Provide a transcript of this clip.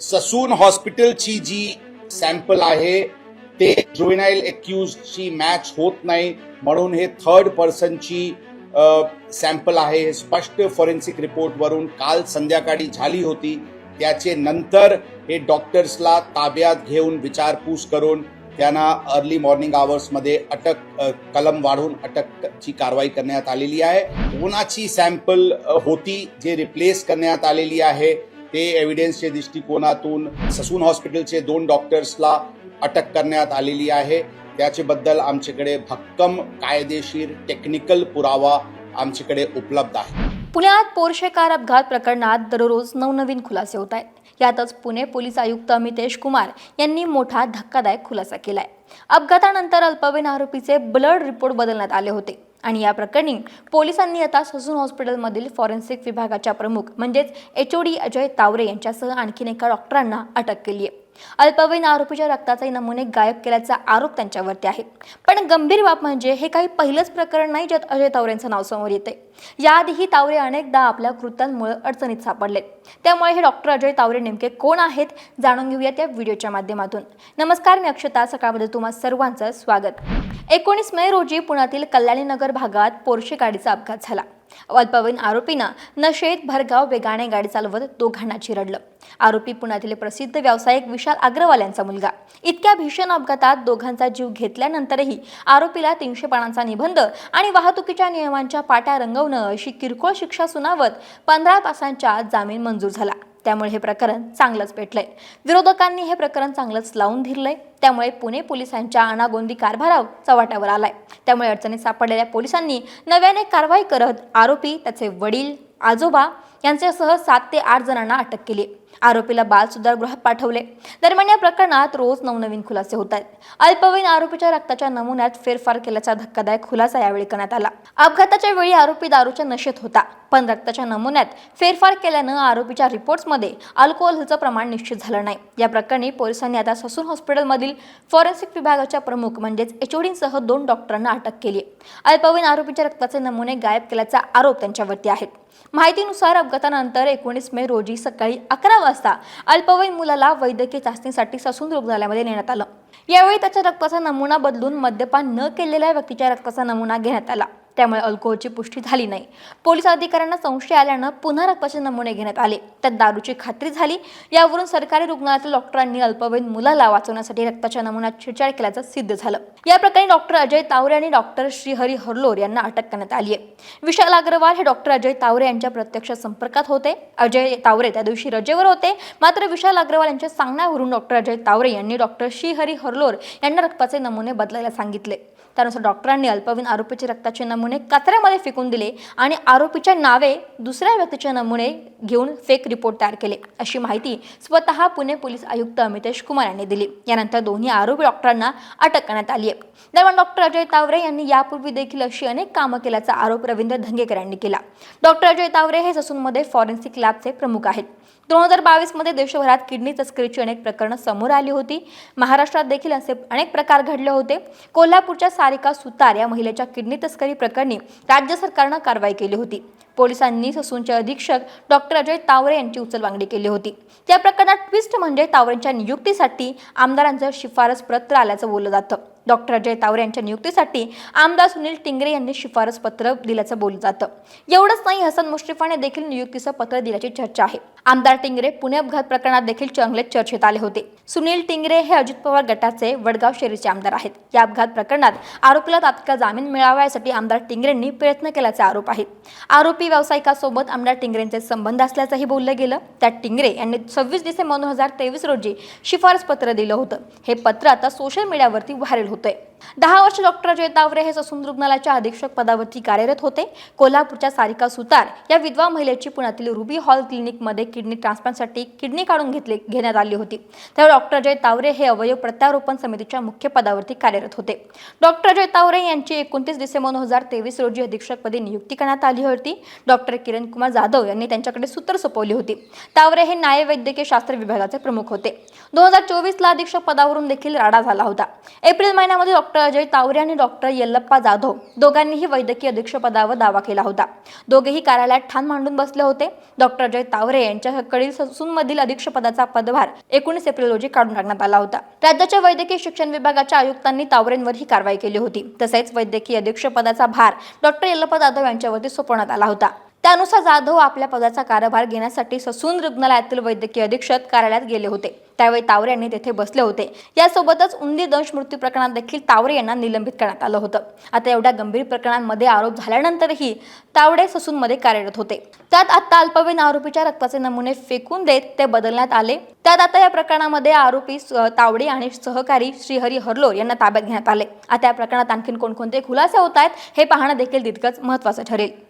Sassoon हॉस्पिटलची जी sample आहे ते जुवेनाईल ची मॅच होत नाही. म्हणून हे थर्ड पर्सनची सॅम्पल आहे. हे स्पष्ट फॉरेन्सिक रिपोर्टवरून काल संध्याकाळी झाली होती. त्याचे नंतर हे डॉक्टर्सला ताब्यात घेऊन विचारपूस करून त्यांना अर्ली मॉर्निंग आवर्समध्ये अटक कलम वाढवून अटकची कारवाई करण्यात आलेली आहे. कोणाची सॅम्पल होती जे रिप्लेस करण्यात आलेली आहे ते एव्हिडन्सच्या दृष्टिकोनातून ससून हॉस्पिटलचे दोन डॉक्टर्सला अटक करण्यात आलेली आहे. त्याच्याबद्दल आमच्याकडे भक्कम कायदेशीर टेक्निकल पुरावा आमच्याकडे उपलब्ध आहे. पुण्यात पोरशे कार अपघात प्रकरणात दररोज नवनवीन खुलासे होत आहेत. यातच पुणे पोलीस आयुक्त अमितेश कुमार यांनी मोठा धक्कादायक खुलासा केलाय. अपघातानंतर अल्पवयीन आरोपीचे ब्लड रिपोर्ट बदलण्यात आले होते. आणि या प्रकरणी पोलिसांनी आता ससून हॉस्पिटलमधील फॉरेन्सिक विभागाच्या प्रमुख म्हणजेच एचओडी अजय तावरे यांच्यासह आणखीन एका डॉक्टरांना अटक केली आहे. अल्पवयीन आरोपीच्या रक्ताचे नमुने गायब केल्याचा आरोप त्यांच्यावरती आहे. पण गंभीर बाब म्हणजे हे काही पहिलंच प्रकरण नाही ज्यात अजय तावरेंचं नाव समोर येते याआधीही तावरे अनेकदा आपल्या कृत्यांमुळे अडचणीत सापडले त्यामुळे हे डॉक्टर अजय तावरे नेमके कोण आहेत जाणून घेऊयात या व्हिडिओच्या माध्यमातून. नमस्कार मी अक्षता. सकाळमध्ये तुम्हा सर्वांचं स्वागत. एकोणीस मे रोजी पुण्यातील कल्याणीनगर भागात पोर्शे गाडीचा अपघात झाला. अल्पवयीन आरोपीनं नशेत भरगाव वेगाने गाडी चालवत दोघांना चिरडलं. आरोपी पुण्यातील प्रसिद्ध व्यावसायिक विशाल अग्रवाल यांचा मुलगा. इतक्या भीषण अपघातात दोघांचा जीव घेतल्यानंतरही आरोपीला तीनशे पानांचा निबंध आणि वाहतुकीच्या नियमांच्या पाट्या रंगवणं अशी किरकोळ शिक्षा सुनावत पंधरा तासांच्या जामीन मंजूर झाला. त्यामुळे हे प्रकरण चांगलंच पेटलंय. विरोधकांनी हे प्रकरण चांगलंच लावून धरलंय. त्यामुळे पुणे पोलिसांच्या अनागोंदी कारभाराव चव्हाट्यावर आलाय. त्यामुळे अडचणीत सापडलेल्या पोलिसांनी नव्याने कारवाई करत आरोपी त्याचे वडील आजोबा यांच्यासह सात ते आठ जणांना अटक केली. आरोपीला बाल सुधारगृहात पाठवले. दरम्यान या प्रकरणात रोज नवनवीन खुलासे होत आहेत. अल्पवयीन आरोपीच्या रक्ताच्या नमुन्यात फेरफार केल्याचा धक्कादायक खुलासा यावेळी करण्यात आला. अपघाताच्या वेळी आरोपी दारूच्या नशेत होता पण रक्ताच्या नमुन्यात फेरफार केल्यानं आरोपीच्या रिपोर्ट्समध्ये अल्कोहोलचं प्रमाण निश्चित झालं नाही. या प्रकरणी पोलिसांनी आता ससून हॉस्पिटलमधील फॉरेन्सिक विभागाच्या प्रमुख म्हणजेच एचओडींसह दोन डॉक्टरांना अटक केली अल्पवयीन आरोपीच्या रक्ताचे नमुने गायब केल्याचा आरोप त्यांच्यावरती आहे. माहितीनुसार अपघातानंतर एकोणीस मे रोजी सकाळी अकरा वाजता अल्पवयीन मुलाला वैद्यकीय चाचणीसाठी ससून रुग्णालयामध्ये नेण्यात आलं. यावेळी त्याच्या रक्ताचा नमुना बदलून मद्यपान न केलेल्या व्यक्तीच्या रक्ताचा नमुना घेण्यात आला. त्यामुळे अल्कोहोलची पुष्टी झाली नाही. पोलीस अधिकाऱ्यांना संशय आल्यानं पुन्हा रक्ताचे नमुने घेण्यात आले. त्यात दारूची खात्री झाली. यावरून सरकारी रुग्णालयातील डॉक्टरांनी अल्पवयीन मुलाला वाचवण्यासाठी रक्ताच्या नमुन्यात छेडछाड केल्याचं सिद्ध झालं. या प्रकरणी डॉक्टर अजय तावरे आणि डॉक्टर श्रीहरी हरलोर यांना अटक करण्यात आली आहे विशाल अग्रवाल हे डॉक्टर अजय तावरे यांच्या प्रत्यक्ष संपर्कात होते. अजय तावरे त्या दिवशी रजेवर होते. मात्र विशाल अग्रवाल यांच्या सांगण्यावरून डॉक्टर अजय तावरे यांनी डॉक्टर श्रीहरी हरलोर यांना रक्ताचे नमुने बदलायला सांगितले. त्यानुसार डॉक्टरांनी अल्पवयीन आरोपीचे रक्ताचे नमुने कचऱ्यामध्ये फेकून दिले आणि आरोपीच्या नावे दुसऱ्या व्यक्तीचे नमुने घेऊन फेक रिपोर्ट तयार केले. अशी माहिती स्वतः पुणे पोलीस आयुक्त अमितेश कुमार यांनी दिली. यानंतर दोन्ही आरोपी डॉक्टरांना अटक करण्यात आली आहे. दरम्यान डॉक्टर अजय तावरे यांनी यापूर्वी देखील अशी अनेक कामं केल्याचा आरोप रवींद्र धंगेकर यांनी केला. डॉक्टर अजय तावरे हे ससूनमध्ये फॉरेन्सिक लॅबचे प्रमुख आहेत. दोन हजार बावीसमध्ये देशभरात किडनी तस्करीची अनेक प्रकरणं समोर आली होती. महाराष्ट्रात देखील असे अनेक प्रकार घडले होते. कोल्हापूरच्या सारिका सुतार या महिलेच्या किडनी तस्करी प्रकरणी राज्य सरकारनं कारवाई केली होती. पोलिसांनी ससूनचे अधीक्षक डॉक्टर अजय तावरे यांची उचलबांगडी केली होती. त्या प्रकरणात ट्विस्ट म्हणजे तावरेंच्या नियुक्तीसाठी आमदारांचं शिफारस पत्र आल्याचं बोललं जातं. डॉक्टर अजय तावरे यांच्या नियुक्तीसाठी आमदार सुनील टिंगरे यांनी शिफारस पत्र दिल्याचं बोललं जातं. एवढंच नाही हसन मुश्रीफाने देखील नियुक्तीचं पत्र दिल्याची चर्चा आहे. आमदार टिंगरे पुणे अपघात प्रकरणात देखील चांगले चर्चेत आले होते. सुनील टिंगरे हे अजित पवार गटाचे वडगाव शेरीचे आमदार आहेत. या अपघात प्रकरणात आरोपीला तात्काळ जामीन मिळावा यासाठी आमदार टिंगरेंनी प्रयत्न केल्याचा आरोप आहे आरोपी व्यावसायिकासोबत आमदार टिंगरेंचे संबंध असल्याचंही बोललं गेलं. त्यात टिंगरे यांनी सव्वीस डिसेंबर दोन हजार तेवीस रोजी शिफारस पत्र दिलं होतं. हे पत्र आता सोशल मीडियावरती व्हायरल usted. दहा वर्ष डॉक्टर अजय तावरे हे ससून रुग्णालयाच्या अधीक्षक पदावरती कार्यरत होते. कोल्हापूरच्या सारिका सुतार या विधवा महिलेची पुण्यातील रुबी हॉल क्लिनिकमध्ये किडनी ट्रान्सप्लांटसाठी किडनी काढून घेतले घेण्यात आली होती. त्यावर डॉक्टर अजय तावरे हे अवयव प्रत्यारोपण समितीच्या मुख्य पदावरती कार्यरत होते. डॉक्टर अजय तावरे यांची एकोणतीस डिसेंबर दोन हजार तेवीस रोजी अधीक्षकपदी नियुक्ती करण्यात आली होती. डॉक्टर किरण कुमार जाधव यांनी त्यांच्याकडे सूत्र सोपवली होती. तावरे हे न्याय वैद्यकीय शास्त्र विभागाचे प्रमुख होते. दोन हजार चोवीसला अधीक्षक पदावरून देखील राडा झाला होता. एप्रिल महिन्यामध्ये डॉक्टर डॉक्टर अजय तावरे आणि डॉक्टर यल्लप्पा जाधव दोघांनीही वैद्यकीय अधीक्षपदावर दावा केला होता. दोघेही कार्यालयात ठाण मांडून बसले होते. डॉक्टर अजय तावरे यांच्याकडील ससूनमधील अधीक्षपदाचा पदभार एकोणीस एप्रिल रोजी काढून टाकण्यात आला होता. राज्याच्या वैद्यकीय शिक्षण विभागाच्या आयुक्तांनी तावरेंवर ही कारवाई केली होती. तसेच वैद्यकीय अधीक्षपदाचा भार डॉक्टर यल्लप्पा जाधव यांच्यावरती सोपवण्यात आला होता. त्यानुसार जाधव आपल्या पदाचा कारभार घेण्यासाठी ससून रुग्णालयातील वैद्यकीय अधीक्षक कार्यालयात गेले होते. त्यावेळी तावरे यांनी तेथे बसले होते. यासोबतच उंदी दंश मृत्यू प्रकरणात देखील तावरे यांना निलंबित करण्यात आलं होतं. आता एवढ्या गंभीर प्रकरणांमध्ये आरोप झाल्यानंतरही तावडे ससूनमध्ये कार्यरत होते. त्यात आता अल्पवयीन आरोपीच्या रक्ताचे नमुने फेकून देत ते बदलण्यात आले. त्यात आता या प्रकरणामध्ये आरोपी स- तावडे आणि सहकारी श्रीहरी हरलोर यांना ताब्यात घेण्यात आले. आता या प्रकरणात आणखीन कोणकोणते खुलासे होत आहेत हे पाहणं देखील तितकंच महत्त्वाचं ठरेल.